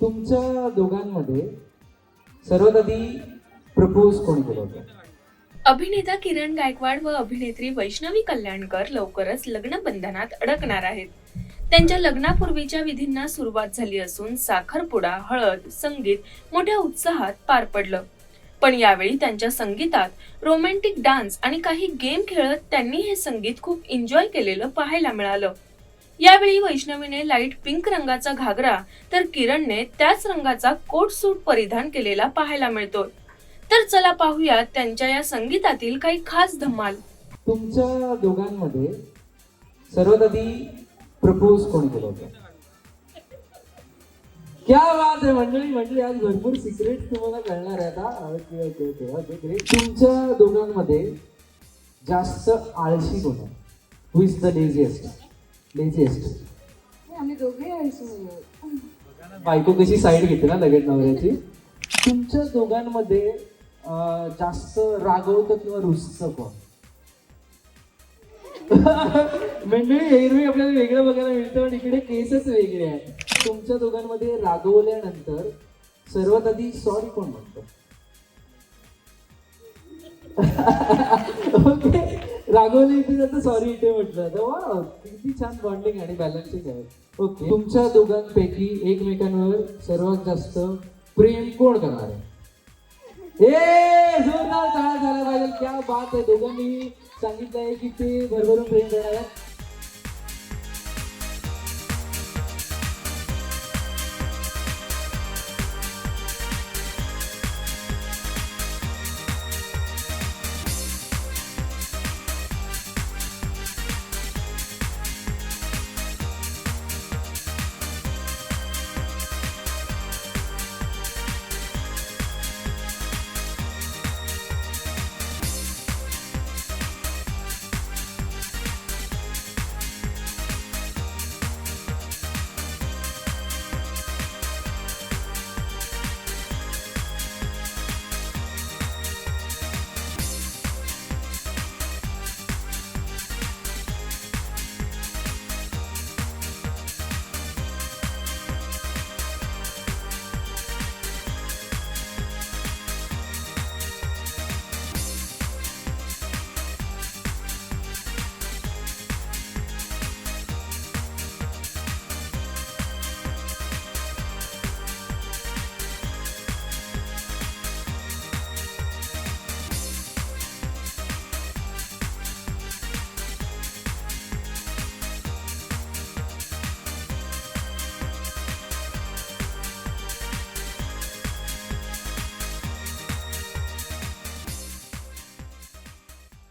तुमच्या दोघांमध्ये सर्वात आधी प्रपोज कोण केलं होतं? अभिनेता किरण गायकवाड व अभिनेत्री वैष्णवी कल्याणकर लवकरच लग्न बंधनात अडकणार आहेत. त्यांच्या लग्नापूर्वीच्या विधींना सुरुवात झाली असून साखरपुडा हळद संगीत मोठ्या उत्साहात पार पडलं. पण यावेळी त्यांच्या संगीतात रोमॅन्टिक डान्स आणि काही गेम खेळत त्यांनी हे संगीत खूप एन्जॉय केलेलं पाहायला मिळालं. यावेळी वैष्णवीने लाइट पिंक रंगाचा घागरा तर किरणने त्याच रंगाचा कोट सूट परिधान केलेला पाहायला मिळतो. तर चला पाहूया त्यांच्या या संगीतातील काही खास धमाल. तुमच्या दोघांमध्ये सर्वात आधी प्रपोज कोण केलं होतं? क्या बात आहे मंडळी मंडळी आज भरपूर सिक्रेट तुम्हाला कळणार आहे आता. तुमच्या दोघांमध्ये जास्त आळशी कोण आहे? हु इज द लेझिएस्ट लेझिएस्ट आम्ही दोघे बायको कशी साईड घेते ना लगेच नवऱ्याची? तुमच्या दोघांमध्ये जास्त रागवतं किंवा रुसतं कोण? मंडळी एरवी आपल्याला वेगळं बघायला मिळतं पण इकडे केसच वेगळे आहे तुमच्या दोघांमध्ये रागवल्यानंतर सर्वात आधी सॉरी कोण म्हणतं? ओके रागवले इथे जातं सॉरी इथे म्हटलं. तर वा किती छान बॉन्डिंग आणि बॅलन्सिंग आहे ओके तुमच्या दोघांपैकी एकमेकांवर सर्वात जास्त प्रेम कोण करणार आहे? ए जोरदार टाळ्या झाला पाहिजे क्या बात आहे. दोघांनी सांगितलं आहे की ते भरभरून प्रेम करणार आहे